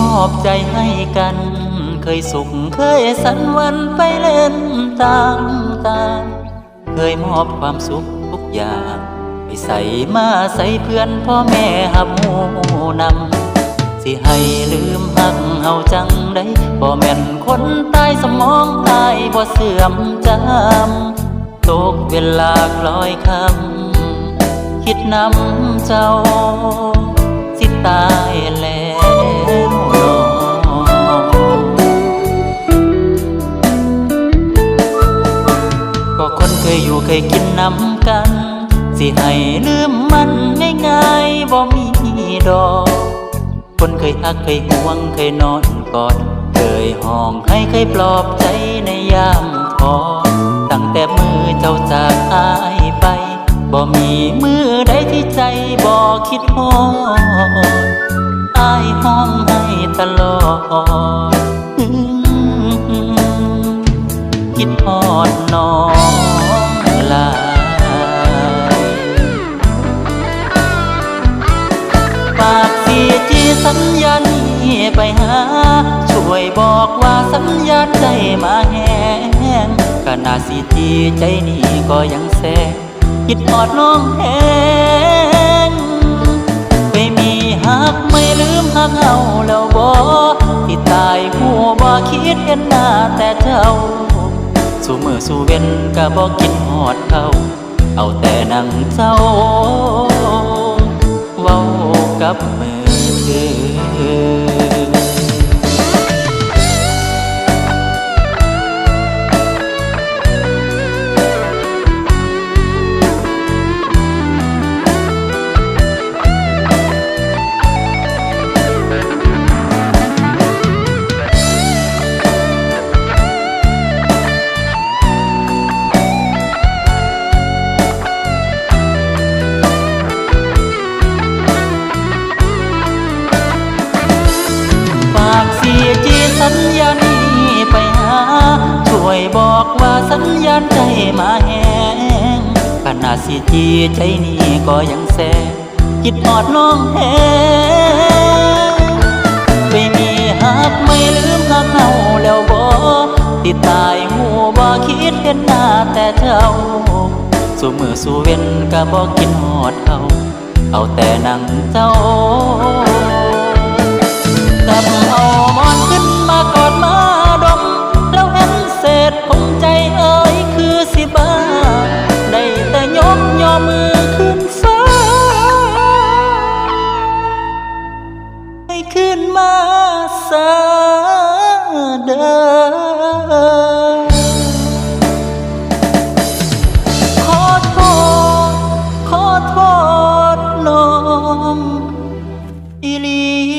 มอบใจให้กัน เคยสุขเคยสันวันไปเล่นต่ามตาเคยมอบความสุขทุกอย่างไปใส่มาใส่เพื่อนพ่อแม่หับหมูนำสิให้ลืมหักเฮาจังได้บ่แม่นคนตายสมองตายบ่เสื่อมจำตกเวลาคล้อยคำคิดนำเจ้า ก็คนเคยอยู่เคยกินนำกัน สิให้ลืมมันง่ายๆบ่มีดอก คนเคยฮักเคยห่วงเคยนอนกอดเคยห้องให้เคยปลอบใจในยามท้อตั้งแต่มือเจ้าจากอายไปบ่มีมือใดที่ใจบ่คิดฮอดอายห้องให้ตลอดคิดฮอดนอง ไปหา ช่วยบอกว่าสัญญาใจมาแห้งขนาดสีจีใจนี้ก็ยังแสคิดอดน้องแห้งไปมีหักไม่ลืมหักเฮาแล้วบ่ที่ตายหัวบ่คิดเห็นหน้าแต่เจ้าสู่มือสู่เว้นก็บอกกินหอดเขาเอาแต่นั่งเจ้าเว้ากับมือ ว่าสัญญาณใจมาแหงขนาดสิจีใจนี้ก็ยังแสงคิดหอดน้องแหงไม่มีหักไม่ลืมหักเฮาแล้วบ่ที่ตายหูบ่คิดเห็นหน้าแต่เจ้าสู่มือสู่เว้นก็บอกกินหอดเขาเอาแต่นั่งเจ้า ให้ขึ้นมาสาเดิมขอโทษ ขอโทษน้องอีลี